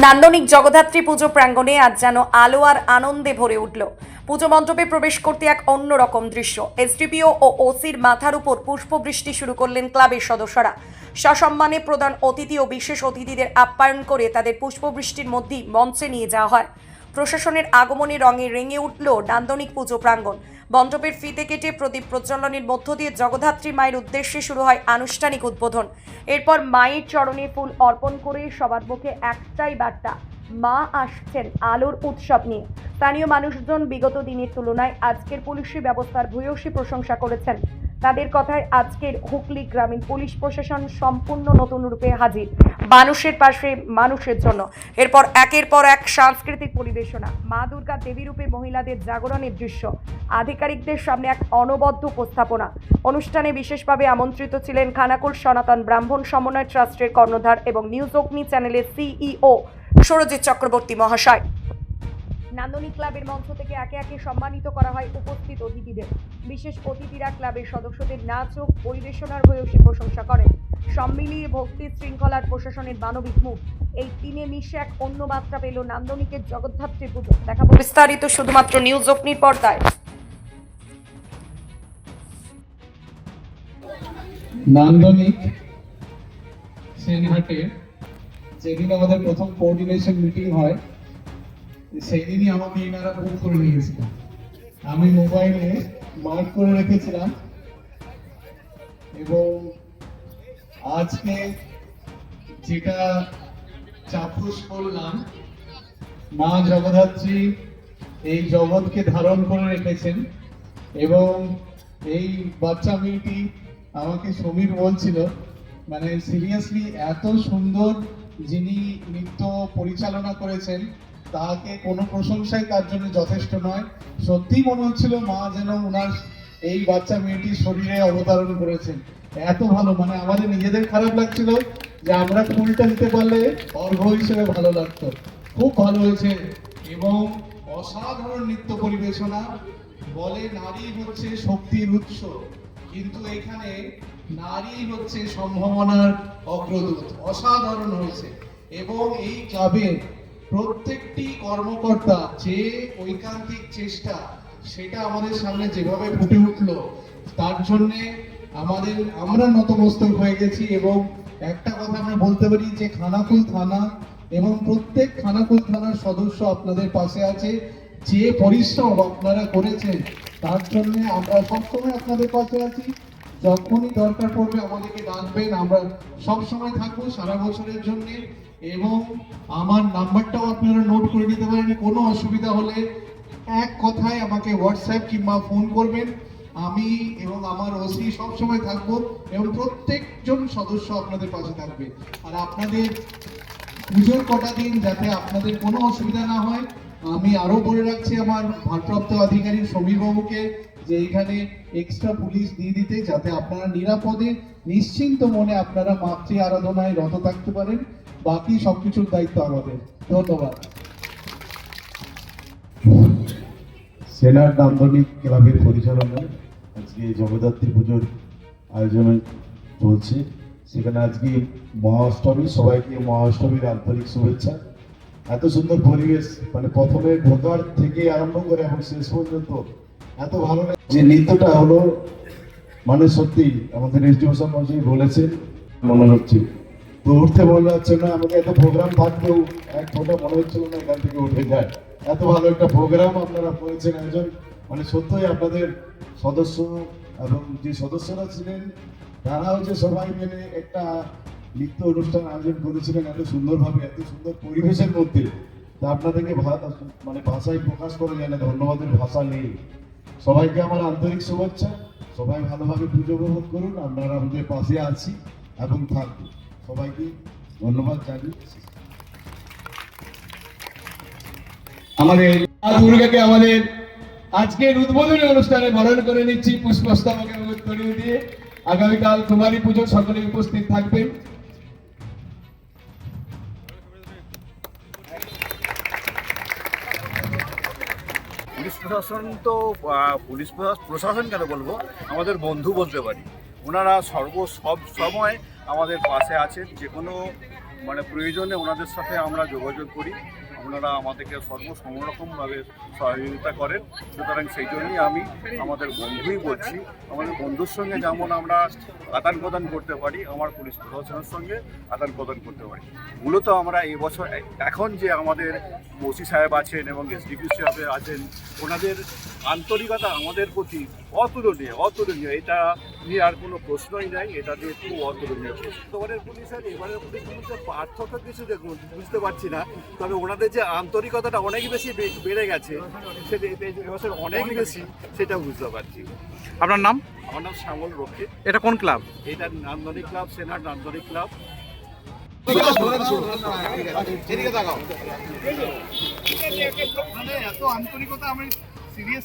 নান্দনিক জগদ্ধাত্রী পুজো প্রাঙ্গণে আজ যেন আলো আর আনন্দে ভরে উঠল। পুজো মণ্ডপে প্রবেশ করতে এক অন্যরকম দৃশ্য। এসডিপিও ও ওসির মাথার উপর পুষ্পবৃষ্টি শুরু করলেন ক্লাবের সদস্যরা। সসম্মানে প্রধান অতিথি ও বিশেষ অতিথিদের আপ্যায়ন করে তাদের পুষ্পবৃষ্টির মধ্যেই মঞ্চে নিয়ে যাওয়া হয়। প্রশাসনের আগমনে রঙে রেঙে উঠল নান্দনিক পুজো প্রাঙ্গণ। মণ্ডপের ফিতে কেটে প্রদীপ প্রজ্বলনের মধ্য দিয়ে জগধাত্রী মায়ের উদ্দেশ্যে শুরু হয় আনুষ্ঠানিক উদ্বোধন। এরপর মায়ের চরণে ফুল অর্পণ করে সবার মুখে একটাই বার্তা, মা আসছেন আলোর উৎসব নিয়ে। স্থানীয় মানুষজন বিগত দিনের তুলনায় আজকের পুলিশি ব্যবস্থার ভূয়সী প্রশংসা করেছেন। তাদের কথায় আজকের হুগলি গ্রামীণ পুলিশ প্রশাসন সম্পূর্ণ নতুন রূপে হাজির। মানুষের পাশে, মানুষের জন্য। এরপর একের পর এক সাংস্কৃতিক পরিবেশনা। মা দুর্গা দেবী রূপে মহিলাদের জাগরণের দৃশ্য। আধিকারিকদের সামনে এক অনবদ্য উপস্থাপনা। অনুষ্ঠানে বিশেষভাবে আমন্ত্রিত ছিলেন খানাকুল সনাতন ব্রাহ্মণ সমন্বয় ট্রাস্টের কর্ণধার এবং নিউজ অগ্নি চ্যানেলের সিইও সরজিৎ চক্রবর্তী মহাশয়। নান্দনী ক্লাবের মঞ্চ থেকে একে একে সম্মানিত করা হয় উপস্থিত অতিথিদের। বিশেষ অতিথিরা ক্লাবের সদস্যদের নাচ ও পরিবেশনার ভূয়সী প্রশংসা করেন। সব মিলিয়ে ভক্তি শৃঙ্খলার প্রশাসনের মানবিক মুখ। এই তিনে মিশে এক অন্য মাত্রা পেল নান্দনিকের জগদ্ধাত্রী পুজো। দেখাবো বিস্তারিত শুধুমাত্র নিউজ অগ্নির পর্দায়। নান্দনিক সেনহাটে যেদিন আমাদের প্রথম কোঅর্ডিনেশন মিটিং হয় সেই দিনই আমাকে এনারা ফোন করে নিয়েছিল। আমি মোবাইলে মার্ক করে রেখেছিলাম এবং আজকে যেটা চাক্ষুষ করলাম মা জগদ্ধাত্রী এই জগৎকে ধারণ করে রেখেছেন এবং এই বাচ্চা মেয়েটি আমাকে সমীর বলছিল মানে সিরিয়াসলি এত সুন্দর যিনি নৃত্য পরিচালনা করেছেন তাকে কোনো প্রশংসাই তার জন্য যথেষ্ট নয়। সত্যি মনে হচ্ছিল মা যেন ওনার এই বাচ্চা মেয়েটির শরীরে অবতারণ করেছেন। এত ভালো মানে আমাদের নিজেদের খারাপ লাগছিল যে আমরা ফুলটা দিতে পারলে অর্ঘ হিসেবে ভালো লাগতো। খুব ভালো হয়েছে। এবং অসাধারণ নৃত্য পরিবেশনা। বলে নারী হচ্ছে শক্তির উৎস, কিন্তু এখানে নারী হচ্ছে সম্ভাবনার অগ্রদূত। অসাধারণ হয়েছে। এবং এই ক্লাবের প্রত্যেকটি কর্মকর্তা যে ঐকান্তিক চেষ্টা সেটা আমাদের সামনে যেভাবে ফুটে উঠল, তার জন্যে আমাদের, আমরা নতমস্তক হয়ে গেছি এবং একটা কথা আমরা বলতে পারি যে খানাকুল থানা এবং প্রত্যেক খানাকুল থানার সদস্য আপনাদের পাশে আছে। যে পরিশ্রম আপনারা করেছেন, তার জন্য আমরা সবসময় আপনাদের পাশে আছি। যখনই দরকার পড়বে আমাদেরকে ডাকবেন, আমরা সবসময় থাকব সারা বছরের জন্য। এবং আমার নাম্বারটাও আপনারা নোট করে নিতে পারেন। কোনো অসুবিধা হলে এক কথায় আমাকে হোয়াটসঅ্যাপ কিংবা ফোন করবেন। আমি এবং আমার ওসি সবসময় থাকব এবং প্রত্যেকজন সদস্য আপনাদের পাশে থাকবে। আর আপনাদের পুজোর কটা দিন যাতে আপনাদের কোনো অসুবিধা না হয়, আমি আরও বলে রাখছি আমার ভারপ্রাপ্ত আধিকারিক সমীর বাবুকে যে এখানে এক্সট্রা পুলিশ দিয়ে দিতে যাতে আপনারা নিরাপদে, নিশ্চিন্ত মনে আপনারা মাতৃ আরাধনায় রত থাকতে পারেন। বাকি সবকিছুর দায়িত্ব আমাদের। ধন্যবাদ। সেনার নান্দনিক ক্লাবের পরিচালনায় আজকে জগদ্ধাত্রী পুজোর আয়োজন চলছে। সেখানে আজকে মহাষ্টমী, সবাইকে মহাষ্টমীর আন্তরিক শুভেচ্ছা। এত সুন্দর পরিবেশ মানে প্রথমে ঢোকার থেকে আরম্ভ করে এবং শেষ পর্যন্ত এত ভালো লাগে। যে নৃত্যটা হলো মানে সত্যি আমাদের মহাশয় বলেছেন, মনে হচ্ছে। তো উঠতে মনে হচ্ছে না আমাদের এত প্রোগ্রাম থাকলেও এক ফোটা মনে হচ্ছিল না এখান থেকে উঠে যায়। এত ভালো একটা প্রোগ্রাম আপনারা করেছেন একজন মানে সত্যই আপনাদের সদস্য এবং যে সদস্যরা ছিলেন, তারাও যে সবাই মিলে একটা নৃত্য অনুষ্ঠান আয়োজন করেছিলেন এত সুন্দরভাবে, এত সুন্দর পরিবেশের মধ্যে, তা আপনাদেরকে মানে ভাষায় প্রকাশ করা যায় না, ধন্যবাদের ভাষা নেই। সবাইকে আমার আন্তরিক শুভেচ্ছা, সবাই ভালোভাবে পুজো উপভোগ করুন, আপনারা আমাদের পাশে আছি এবং থাকব সবাইকে ধন্যবাদ জানিয়ে আমাদের দুর্গাকে আমাদের আজকের উদ্বোধনী অনুষ্ঠানে বরণ করে নিচ্ছি পুষ্পস্তবকের উত্তরীয় দিয়ে। আগামীকাল কুমারী পুজো সকলে উপস্থিত থাকবেন। পুলিশ প্রশাসন তো পুলিশ প্রশা- প্রশাসন কেন বলব? আমাদের বন্ধু বলতে পারি ওনারা সর্ব সব সময় আমাদের পাশে আছেন যে কোনো মানে প্রয়োজনে ওনাদের সাথে আমরা যোগাযোগ করি। ওনারা আমাদেরকে সর্বসমরকমভাবে সহযোগিতা করেন। সুতরাং সেই জন্যই আমি আমাদের বন্ধুই বলছি, আমাদের বন্ধুর সঙ্গে যেমন আমরা আদান প্রদান করতে পারি, আমার পুলিশ প্রশাসনের সঙ্গে আদান প্রদান করতে পারি। মূলত আমরা এবছর এখন যে আমাদের ওসি সাহেব আছেন এবং এসডিপি সাহেব আছেন, ওনাদের আন্তরিকতা আমাদের প্রতি অতুলনীয় অতুলনীয়। এটা নিয়ে আর কোনো প্রশ্নই নাই এটা নিয়ে খুব অতুলনীয় এবারের পুলিশ আর এবারের পুলিশের মধ্যে পার্থক্য কিছু দেখুন বুঝতে পারছি না। তবে ওনাদের যে আন্তরিকতাটা অনেক বেশি বেড়ে গেছে সেটা এবছর অনেক বেশি সেটা বুঝতে পারছি। আপনার নাম? আমার নাম শ্যামল রক্ষিত। এটা কোন ক্লাব? এটা নান্দনিক ক্লাব সেনার নান্দনিক ক্লাব। এত আন্তরিকতা আমি সিরিয়াস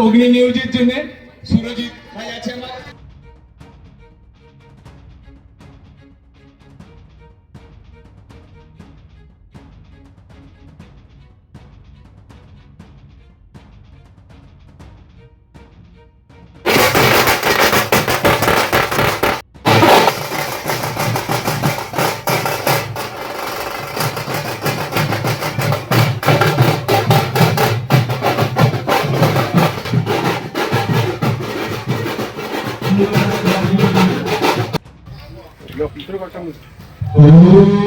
অগ্নি নিউজের জন্য সুরজিৎ 여 밑으로 갈까 하면 오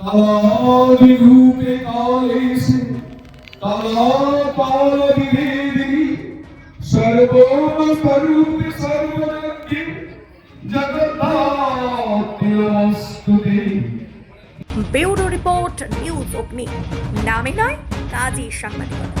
কালাদি রূপে কালেশে কালা পাল বিভেদিনী সর্বস্বরূপে সর্বজ্ঞে নমস্তুতে। Bureau report, news Agni. নামে নয় কাজী সাংবাদিকতা।